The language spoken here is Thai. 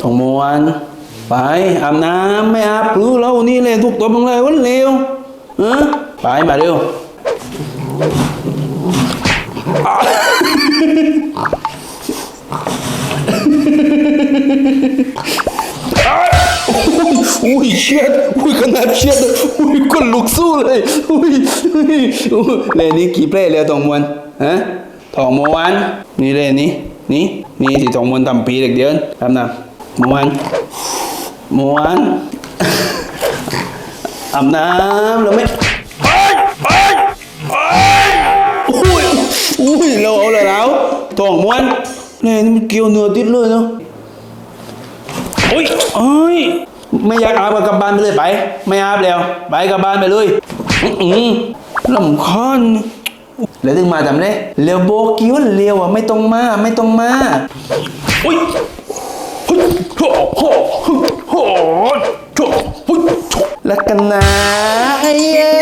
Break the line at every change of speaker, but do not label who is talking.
ทองม้วนไปอาบน้ำไม่อาบรู้แล้วนี่เลยทุกตัวบังเลยวันเร็วเออไปมาเร็วอุ้ยเชียดอุ้ยขนาดเชียดอุ้ยคนลุกสู้เลยอุ้ยอุ้ยเลยนี่กี่เพลย์แล้วทองมวนฮะทองมวนนี่เลยนี่นี่นี่ที่ทองมวนทำปีเด็กเดือนทำนะ ม้วนม้วนอาบน้ำแล้วไม่เอ้ยเอ้ยเอ้ยอุ้ยอุ้ยเราเอาเลยแล้วทองม้วนเนี่ยนี่มันเกี่ยวเนื้อติดเลยเนาะโอ้ยโอ้ยไม่อยากอาบกับบ้านไปเลยไป ไม่อาบแล้ว ไปกับบ้านไปเลยอื้อหือลำคอนแล้วถึงมาจำเลยเร็วโบกี้ว่าเร็วอะไม่ต้องมาไม่ต้องมาอุ้ย และกันนะไอ้เย้